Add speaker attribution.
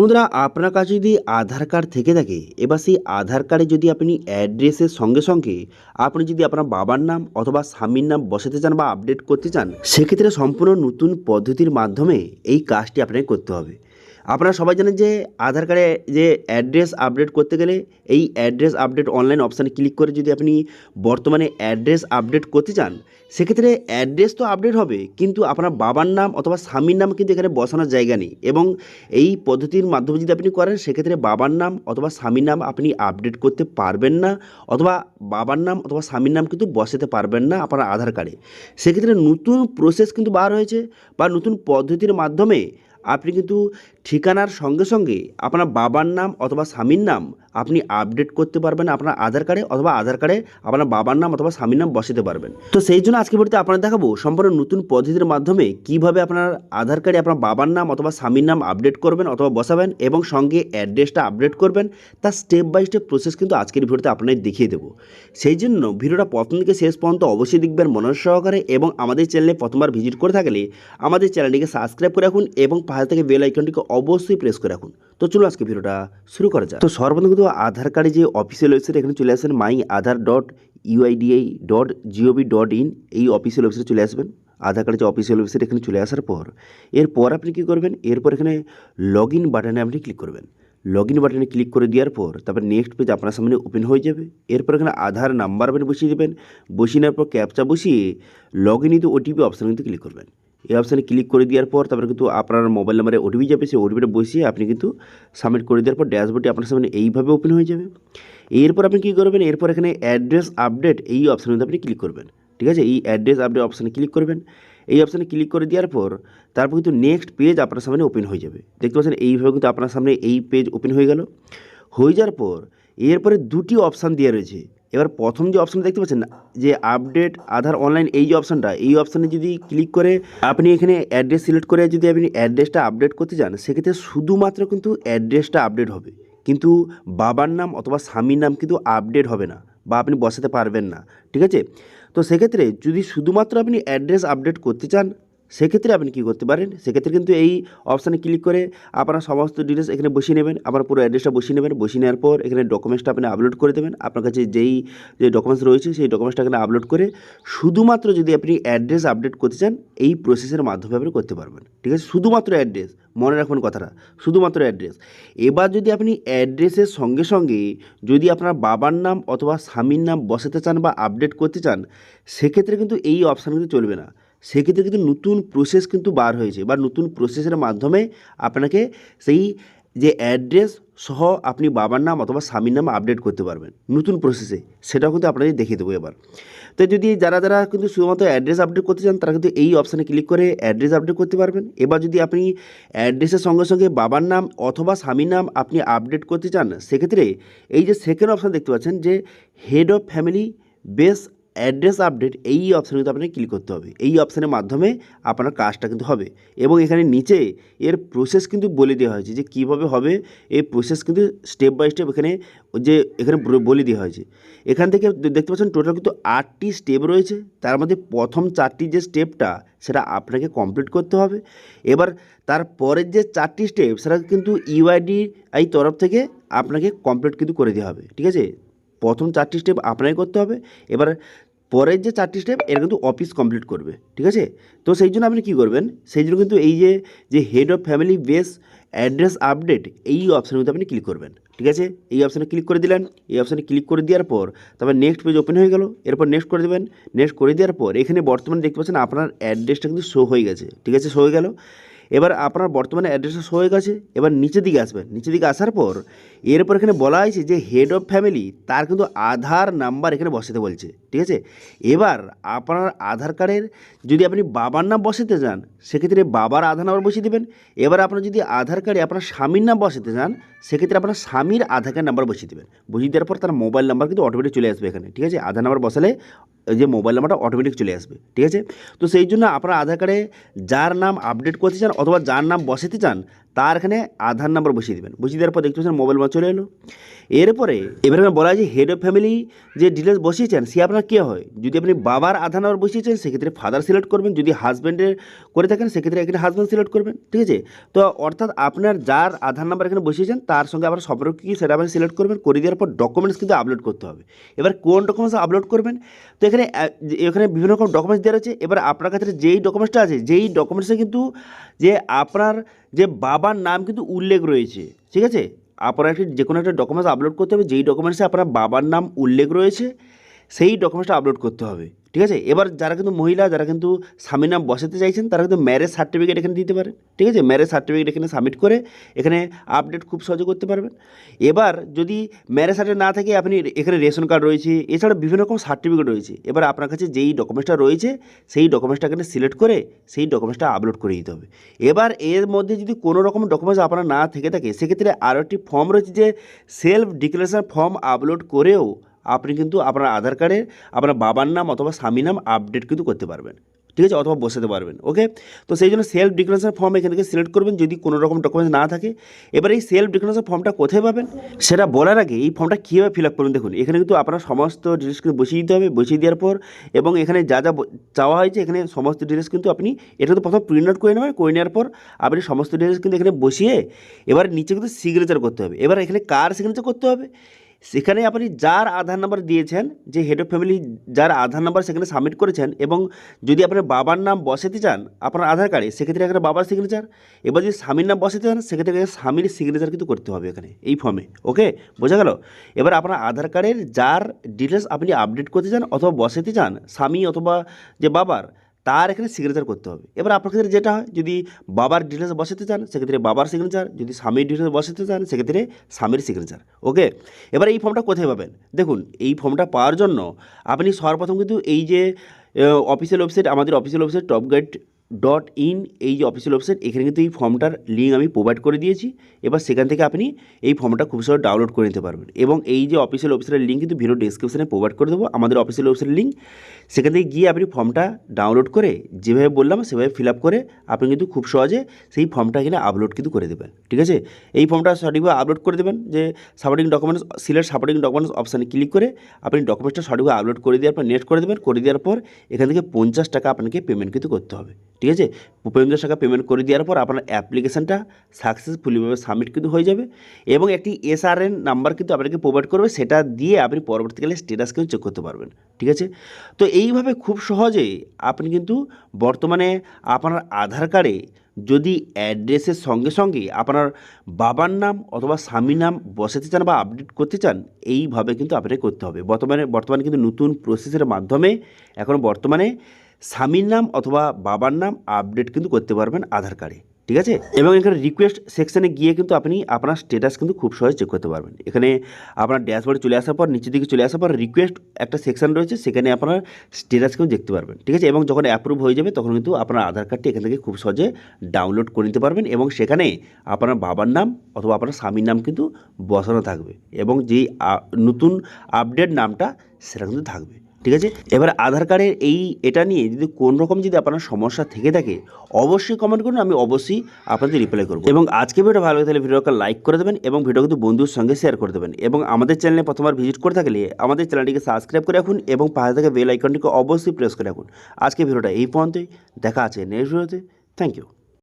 Speaker 1: বন্ধুরা, আপনার কাছে যদি আধার কার্ড থেকে থাকে, এবার সেই আধার কার্ডে যদি আপনি অ্যাড্রেসের সঙ্গে সঙ্গে আপনি যদি আপনার বাবার নাম অথবা স্বামীর নাম বসাতে চান বা আপডেট করতে চান, সেক্ষেত্রে সম্পূর্ণ নতুন পদ্ধতির মাধ্যমে এই কাজটি আপনাকে করতে হবে। আপনারা সবাই জানেন যে আধার কার্ডে যে অ্যাড্রেস আপডেট করতে গেলে এই অ্যাড্রেস আপডেট অনলাইন অপশানে ক্লিক করে যদি আপনি বর্তমানে অ্যাড্রেস আপডেট করতে চান, সেক্ষেত্রে অ্যাড্রেস তো আপডেট হবে, কিন্তু আপনার বাবার নাম অথবা স্বামীর নাম কিন্তু এখানে বসানোর জায়গা নেই এবং এই পদ্ধতির মাধ্যমে যদি আপনি করেন, সেক্ষেত্রে বাবার নাম অথবা স্বামীর নাম আপনি আপডেট করতে পারবেন না অথবা বাবার নাম অথবা স্বামীর নাম কিন্তু বসাতে পারবেন না আপনার আধার কার্ডে। সেক্ষেত্রে নতুন প্রসেস কিন্তু বার হয়েছে বা নতুন পদ্ধতির মাধ্যমে আপনি কিন্তু ঠিকানার সঙ্গে সঙ্গে আপনার বাবার নাম অথবা স্বামীর নাম আপনি আপডেট করতে পারবেন আপনার আধার কার্ডে অথবা আধার কার্ডে আপনার বাবার নাম অথবা স্বামীর নাম বসাতে পারবেন। তো সেই জন্য আজকে ভিডিওতে আপনার দেখাবো সম্পূর্ণ নতুন পদ্ধতির মাধ্যমে কীভাবে আপনার আধার কার্ডে আপনার বাবার নাম অথবা স্বামীর নাম আপডেট করবেন অথবা বসাবেন এবং সঙ্গে অ্যাড্রেসটা আপডেট করবেন। তার স্টেপ বাই স্টেপ প্রসেস কিন্তু আজকের ভিডিওতে আপনাদের দেখিয়ে দেবো। সেই জন্য ভিডিওটা প্রথম থেকে শেষ পর্যন্ত অবশ্যই দেখবেন মনোজ সহকারে এবং আমাদের চ্যানেলে প্রথমবার ভিজিট করে থাকলে আমাদের চ্যানেলটিকে সাবস্ক্রাইব করে রাখুন এবং পাশে থেকে বেল আইকনটিকে অবশ্যই প্রেস করে রাখুন। তো চলো আজকে ভিডিওটা শুরু করা যাক। তো সর্বপ্রথম কিন্তু আধার কার্ডে যে অফিসিয়াল ওয়েবসাইট এখানে চলে আসেন my Aadhaar dot UIDAI dot GOV dot in এই অফিসিয়াল ওয়েবসাইটে চলে আসবেন। আধার কার্ডের যে অফিসিয়াল ওয়েবসাইট এখানে চলে আসার পর, এরপর আপনি কী করবেন? এরপর এখানে লগ ইন বাটনে আপনি ক্লিক করবেন। লগ ইন বাটনে ক্লিক করে দেওয়ার পর, তারপর নেক্সট পেজ আপনার সামনে ওপেন হয়ে যাবে। এরপর এখানে আধার নাম্বার আপনি বসিয়ে দেবেন। বসিয়ে নেওয়ার পর ক্যাপচা বসিয়ে লগ ইন কিন্তু ওটিপি অপশানে কিন্তু ক্লিক করবেন। এই অপশানে ক্লিক করে দেওয়ার পর তারপরে কিন্তু আপনার মোবাইল নাম্বারে ওটিপি যাবে, সেই ওটিপিটা বসিয়ে আপনি কিন্তু সাবমিট করে দেওয়ার পর ড্যাশবোর্ডটি আপনার সামনে এইভাবে ওপেন হয়ে যাবে। এরপর আপনি কী করবেন? এরপর এখানে অ্যাড্রেস আপডেট এই অপশানে কিন্তু আপনি ক্লিক করবেন। ঠিক আছে? এই অ্যাড্রেস আপডেট অপশানে ক্লিক করবেন। এই অপশানে ক্লিক করে দেওয়ার পর তারপর কিন্তু নেক্সট পেজ আপনার সামনে ওপেন হয়ে যাবে। দেখতে পাচ্ছেন এইভাবে কিন্তু আপনার সামনে এই পেজ ওপেন হয়ে গেল। হয়ে যাওয়ার পর এরপরে দুটি অপশান দেওয়া রয়েছে। এবার প্রথম যে অপশান দেখতে পাচ্ছেন, যে আপডেট আধার অনলাইন এই যে অপশানটা এই অপশানে যদি ক্লিক করে আপনি এখানে অ্যাড্রেস সিলেক্ট করে যদি আপনি অ্যাড্রেসটা আপডেট করতে চান, সেক্ষেত্রে শুধুমাত্র কিন্তু অ্যাড্রেসটা আপডেট হবে। কিন্তু বাবার নাম অথবা স্বামীর নাম কিন্তু আপডেট হবে না বা আপনি বসাতে পারবেন না, ঠিক আছে? তো সেক্ষেত্রে যদি শুধুমাত্র আপনি অ্যাড্রেস আপডেট করতে চান সেক্ষেত্রে আপনি কী করতে পারেন? সেক্ষেত্রে কিন্তু এই অপশানে ক্লিক করে আপনার সমস্ত ডিটেলস এখানে বসিয়ে নেবেন, আপনার পুরো অ্যাড্রেসটা বসিয়ে নেবেন, বসিয়ে নেওয়ার পর এখানে ডকুমেন্টসটা আপনি আপলোড করে দেবেন। আপনার কাছে যেই, যে ডকুমেন্টস রয়েছে সেই ডকুমেন্টসটা এখানে আপলোড করে শুধুমাত্র যদি আপনি অ্যাড্রেস আপডেট করতে চান, এই প্রসেসের মাধ্যমে আপনি করতে পারবেন। ঠিক আছে? শুধুমাত্র অ্যাড্রেস মনে রাখবেন কথাটা, শুধুমাত্র অ্যাড্রেস এবার যদি আপনি অ্যাড্রেসের সঙ্গে সঙ্গে যদি আপনার বাবার নাম অথবা স্বামীর নাম বসাতে চান বা আপডেট করতে চান, সেক্ষেত্রে কিন্তু এই অপশান কিন্তু চলবে না। সেক্ষেত্রে কিন্তু নতুন প্রসেস কিন্তু বার হয়েছে বা নতুন প্রসেসের মাধ্যমে আপনাকে সেই যে অ্যাড্রেস সহ আপনি বাবার নাম অথবা স্বামীর নাম আপডেট করতে পারবেন নতুন প্রসেসে সেটাও কিন্তু আপনাদের দেখিয়ে দেবো এবার। তো যদি যারা যারা কিন্তু শুধুমাত্র অ্যাড্রেস আপডেট করতে চান, তারা কিন্তু এই অপশানে ক্লিক করে অ্যাড্রেস আপডেট করতে পারবেন। এবার যদি আপনি অ্যাড্রেসের সঙ্গে সঙ্গে বাবার নাম অথবা স্বামীর নাম আপনি আপডেট করতে চান, সেক্ষেত্রে এই যে সেকেন্ড অপশান দেখতে পাচ্ছেন যে head of family base address update এই অপশানে কিন্তু আপনাকে ক্লিক করতে হবে। এই অপশানের মাধ্যমে আপনার কাজটা কিন্তু হবে। এবং এখানে নিচে এর প্রসেস কিন্তু বলে দেওয়া হয়েছে যে কীভাবে হবে। এই প্রসেস কিন্তু স্টেপ বাই স্টেপ এখানে যে এখানে বলে দেওয়া হয়েছে। এখান থেকে দেখতে পাচ্ছেন টোটাল কিন্তু আটটি স্টেপ রয়েছে। তার মধ্যে প্রথম চারটি যে স্টেপটা সেটা আপনাকে কমপ্লিট করতে হবে। এবার তারপরের যে চারটি স্টেপ সেটা কিন্তু ইউআইডি এই তরফ থেকে আপনাকে কমপ্লিট কিন্তু করে দেওয়া হবে। ঠিক আছে? প্রথম চারটি স্টেপ আপনাকে করতে হবে। এবার পরের যে চারটি স্টেপ এর কিন্তু অফিস কমপ্লিট করবে, ঠিক আছে? তো সেই জন্য আপনি কী করবেন? সেই জন্য কিন্তু এই যে যে head of family base address update এই অপশানের মধ্যে আপনি ক্লিক করবেন, ঠিক আছে? এই অপশানে ক্লিক করে দিলেন, এই অপশানে ক্লিক করে দেওয়ার পর তারপর নেক্সট পেজ ওপেন হয়ে গেল, এরপর নেক্সট করে দেবেন নেক্সট করে দেওয়ার পর এখানে বর্তমানে দেখতে পাচ্ছেন আপনার অ্যাড্রেসটা কিন্তু শো হয়ে গেছে, ঠিক আছে? শো হয়ে গেল। এবার আপনার বর্তমানে অ্যাড্রেসটা শো হয়ে গেছে, এবার নিচের দিকে আসবেন। নিচের দিকে আসার পর এরপর এখানে বলা হয়েছে যে হেড অফ ফ্যামিলি তার কিন্তু আধার নাম্বার এখানে বসাতে বলছে, ঠিক আছে? এবার আপনার আধার কার্ডের যদি আপনি বাবার নাম বসাতে চান সেক্ষেত্রে বাবার আধার নাম্বার বসিয়ে দেবেন। এবার আপনার যদি আধার কার্ডে আপনার স্বামীর নাম বসাতে চান সেক্ষেত্রে আপনার স্বামীর আধার কার্ড নাম্বার বসিয়ে দেবেন। বসিয়ে দেওয়ার পর তার মোবাইল নাম্বার কিন্তু অটোমেটিক চলে আসবে এখানে, ঠিক আছে? আধার নাম্বার বসালে যে মোবাইল নাম্বারটা অটোমেটিক চলে আসবে, ঠিক আছে? তো সেই জন্য আপনারা আধার কার্ডে যার নাম আপডেট করতে চান অথবা যার নাম বসাতে চান তার এখানে আধার নাম্বার বসিয়ে দেবেন। বসিয়ে দেওয়ার পর দেখতে পাচ্ছেন মোবাইল নাম্বার চলে এলো। এরপরে এবার বলা যে হেড অফ ফ্যামিলি যে ডিটেলস বসিয়েছেন, সে আপনার কী হয়? যদি আপনি বাবার আধার নাম্বার বসিয়েছেন, সেক্ষেত্রে ফাদার সিলেক্ট করবেন। যদি হাজব্যান্ডের করে থাকেন, সেক্ষেত্রে এখানে হাজব্যান্ড সিলেক্ট করবেন। ঠিক আছে? তো অর্থাৎ আপনার যার আধার নাম্বার এখানে বসিয়েছেন, তার সঙ্গে আপনার সম্পর্ক কী সেটা আপনি সিলেক্ট করবেন, করে দেওয়ার পর ডকুমেন্টস কিন্তু আপলোড করতে হবে। এবার কোন ডকুমেন্টস আপলোড করবেন? তো এখানে এখানে বিভিন্ন রকম ডকুমেন্টস দেওয়া রয়েছে। এবার আপনার কাছে যেই ডকুমেন্টসটা আছে, যেই ডকুমেন্টসে কিন্তু যে আপনার যে বাবার নাম কিন্তু উল্লেখ রয়েছে, ঠিক আছে? আপনার একটি যে কোনো একটা ডকুমেন্টস আপলোড করতে হবে, যেই ডকুমেন্টসে আপনার বাবার নাম উল্লেখ রয়েছে, সেই ডকুমেন্টসটা আপলোড করতে হবে। ঠিক আছে? এবার যারা কিন্তু মহিলা, যারা কিন্তু স্বামীর নাম বসাতে চাইছেন, তারা কিন্তু ম্যারেজ সার্টিফিকেট এখানে দিতে পারে। ঠিক আছে? ম্যারেজ সার্টিফিকেট এখানে সাবমিট করে এখানে আপডেট খুব সহজে করতে পারবেন। এবার যদি ম্যারেজ সার্টিফিকেট না থাকে, আপনি এখানে রেশন কার্ড রয়েছে এছাড়া বিভিন্ন রকম সার্টিফিকেট রয়েছে। এবার আপনার কাছে যেই ডকুমেন্টসটা রয়েছে, সেই ডকুমেন্টসটা এখানে সিলেক্ট করে, সেই ডকুমেন্টসটা আপলোড করে দিতে হবে। এবার এর মধ্যে যদি কোনো রকম ডকুমেন্টস আপনার না থেকে থাকে, সেক্ষেত্রে আরও একটি ফর্ম রয়েছে যে সেলফ ডিক্লারেশন ফর্ম আপলোড করেও আপনি কিন্তু আপনার আধার কার্ডে আপনার বাবার নাম অথবা স্বামী নাম আপডেট কিন্তু করতে পারবেন, ঠিক আছে? অথবা বসাতে পারবেন ওকে তো সেই জন্য সেলফ ডিক্লারেশন ফর্ম এখান থেকে সিলেক্ট করবেন, যদি কোনো রকম ডকুমেন্টস না থাকে। এবার এই সেলফ ডিক্লারেশন ফর্মটা কোথায় পাবেন? সেটা বলার আগে এই ফর্মটা কীভাবে ফিল আপ করবেন দেখুন, এখানে কিন্তু আপনার সমস্ত ডিটেলস কিন্তু বসিয়ে দিতে হবে, বসিয়ে দেওয়ার পর এবং এখানে যা যা চাওয়া হয়েছে, এখানে সমস্ত ডিটেলস কিন্তু আপনি এটা তো প্রথম প্রিন্ট আউট করে নেবেন, করে নেওয়ার পর আপনি সমস্ত ডিটেলস কিন্তু এখানে বসিয়ে এবার নিচে কিন্তু সিগনেচার করতে হবে। এবার এখানে কার সিগনেচার করতে হবে? সেখানে আপনি যার আধার নাম্বার দিয়েছেন, যে হেড অফ ফ্যামিলি যার আধার নাম্বার সেখানে সাবমিট করেছেন এবং যদি আপনার বাবার নাম বসাতে চান, আপনার আধার কার্ডে সেক্ষেত্রে এখানে বাবার সিগনেচার এবার যদি স্বামীর নাম বসাতে চান, সেক্ষেত্রে স্বামীর সিগনেচার কিন্তু করতে হবে এখানে, এই ফর্মে ওকে বোঝা গেল? এবার আপনার আধার কার্ডের যার ডিটেলস আপনি আপডেট করতে চান অথবা বসাতে চান, স্বামী অথবা যে বাবার তার এখানে সিগনেচার করতে হবে। এবার আপনার ক্ষেত্রে যেটা হয়, যদি বাবার ডিটেলস বসাতে চান, সেক্ষেত্রে বাবার সিগনেচার যদি স্বামীর ডিটেলস বসাতে চান, সেক্ষেত্রে স্বামীর সিগনেচার ওকে এবার এই ফর্মটা কোথায় পাবেন? দেখুন, এই ফর্মটা পাওয়ার জন্য আপনি সর্বপ্রথম কিন্তু এই যে অফিসিয়াল ওয়েবসাইট আমাদের official website top guide dot in এই যে অফিসিয়াল ওয়েবসাইট এখানে কিন্তু এই ফর্মটার লিঙ্ক আমি প্রোভাইড করে দিয়েছি। এবার সেখান থেকে আপনি এই ফর্মটা খুব সহজে ডাউনলোড করে নিতে পারবেন। এবং এই যে অফিসিয়াল ওয়েবসাইটের লিঙ্ক কিন্তু ভিডিও ডিসক্রিপশনে প্রোভাইড করে দেবো, আমাদের অফিসিয়াল ওয়েবসাইটের লিঙ্ক সেখান থেকে গিয়ে আপনি ফর্মটা ডাউনলোড করে, যেভাবে বললাম, সেভাবে ফিল আপ করে আপনি কিন্তু খুব সহজে সেই ফর্মটা এখানে আপলোড কিন্তু করে দেবেন। ঠিক আছে? এই ফর্মটা সঠিকভাবে আপলোড করে দেবেন যে supporting documents select supporting documents অপশানে ক্লিক করে আপনি ডকুমেন্টসটা সঠিকভাবে আপলোড করে দেওয়ার পর নেট করে দেবেন। করে দেওয়ার পর এখান থেকে পঞ্চাশ টাকা আপনাকে পেমেন্ট কিন্তু করতে হবে। ঠিক আছে? পঞ্চাশ টাকা পেমেন্ট করে দেওয়ার পর আপনার অ্যাপ্লিকেশানটা সাকসেসফুলিভাবে সাবমিট কিন্তু হয়ে যাবে এবং একটি এসআরএন নাম্বার কিন্তু আপনাকে প্রোভাইড করবে, সেটা দিয়ে আপনি পরবর্তীকালে স্টেটাস কিন্তু চেক করতে পারবেন, ঠিক আছে? তো এইভাবে খুব সহজেই আপনি কিন্তু বর্তমানে আপনার আধার কার্ডে যদি অ্যাড্রেসের সঙ্গে সঙ্গে আপনার বাবার নাম অথবা স্বামীর নাম বসাতে চান বা আপডেট করতে চান, এইভাবে কিন্তু আপনাকে করতে হবে। বর্তমানে বর্তমানে কিন্তু নতুন প্রসেসের মাধ্যমে এখন বর্তমানে স্বামীর নাম অথবা বাবার নাম আপডেট কিন্তু করতে পারবেন আধার কার্ডে ঠিক আছে? এবং এখানে রিকোয়েস্ট সেকশানে গিয়ে কিন্তু আপনি আপনার স্ট্যাটাস কিন্তু খুব সহজে চেক করতে পারবেন। এখানে আপনার ড্যাশবোর্ডে চলে আসার পর, নিচের দিকে চলে আসার পর রিকোয়েস্ট একটা সেকশন রয়েছে, সেখানে আপনার স্ট্যাটাস কিন্তু দেখতে পারবেন, ঠিক আছে? এবং যখন অ্যাপ্রুভ হয়ে যাবে, তখন কিন্তু আপনার আধার কার্ডটি এখান থেকে খুব সহজে ডাউনলোড করে নিতে পারবেন এবং সেখানে আপনার বাবার নাম অথবা আপনার স্বামীর নাম কিন্তু বসানো থাকবে এবং যেই নতুন আপডেট নামটা সেটা কিন্তু থাকবে। ঠিক আছে? এবার আধার কার্ডের এই এটা নিয়ে যদি কোন রকম যদি আপনার সমস্যা থেকে থাকে, অবশ্যই কমেন্ট করুন, আমি অবশ্যই আপনাদের রিপ্লাই করব। এবং আজকে ভিডিও ভালো লাগে তাহলে ভিডিওকে লাইক করে দেবেন এবং ভিডিও কিন্তু বন্ধুর সঙ্গে শেয়ার করে দেবেন। এবং আমাদের চ্যানেলে প্রথমবার ভিজিট করে থাকলে আমাদের চ্যানেলটিকে সাবস্ক্রাইব করে রাখুন এবং পাশে থেকে বেল আইকনটিকে অবশ্যই প্রেস করে রাখুন। আজকে ভিডিওটা এই পর্যন্তই, দেখা আছে নেক্সট ভিডিওতে থ্যাংক ইউ